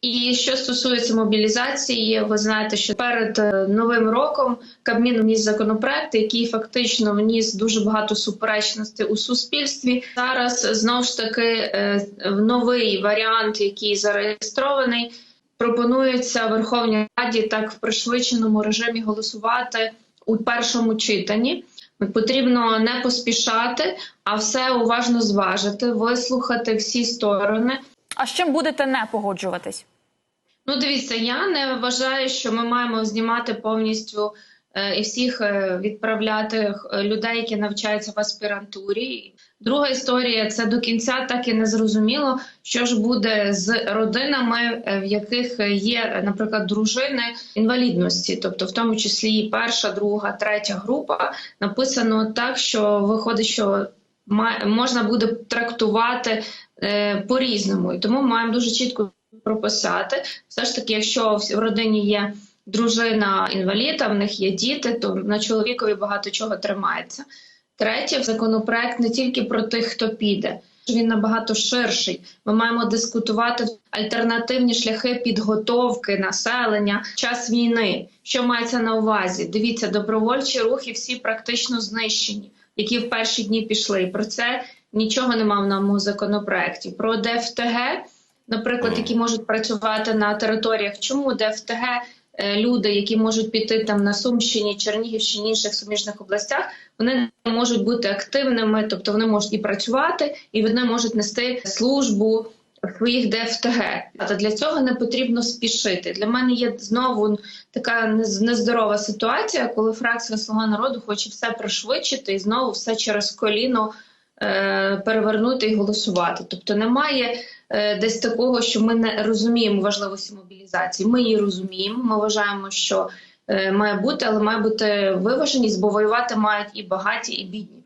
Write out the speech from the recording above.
І що стосується мобілізації, ви знаєте, що перед е, новим роком Кабмін вніс законопроект, який фактично вніс дуже багато суперечностей у суспільстві. Зараз знову ж таки е, новий варіант, який зареєстрований, пропонується Верховній Раді так в пришвидшеному режимі голосувати у першому читанні. Потрібно не поспішати, а все уважно зважити, вислухати всі сторони. А з чим будете не погоджуватись? Ну, дивіться, я не вважаю, що ми маємо знімати повністю е, і всіх е, відправляти е, людей, які навчаються в аспірантурі. Друга історія це до кінця так і не зрозуміло, що ж буде з родинами, в яких є, наприклад, дружини інвалідності, тобто в тому числі і перша, друга, третя група написано так, що виходить, що можна буде трактувати е, по-різному, і тому маємо дуже чітко прописати. Все ж таки, якщо в родині є дружина інвалід, а в них є діти, то на чоловікові багато чого тримається. Третє, законопроект не тільки про тих, хто піде. Він набагато ширший. Ми маємо дискутувати альтернативні шляхи підготовки населення час війни. Що мається на увазі? Дивіться, добровольчі рухи всі практично знищені, які в перші дні пішли. Про це нічого нема в новому законопроекті. Про ДФТГ, наприклад, які можуть працювати на територіях. Чому ДФТГ е, люди, які можуть піти там на Сумщині, Чернігівщині, інших суміжних областях, вони не можуть бути активними, тобто вони можуть і працювати, і вони можуть нести службу своїх ДФТГ. Та для цього не потрібно спішити. Для мене є знову така нез- нездорова ситуація, коли фракція Слуга народу хоче все пришвидшити і знову все через коліно е, перевернути і голосувати. Тобто немає е, десь такого, що ми не розуміємо важливості мобілізації. Ми її розуміємо. Ми вважаємо, що е, має бути, але має бути виваженість, бо воювати мають і багаті, і бідні.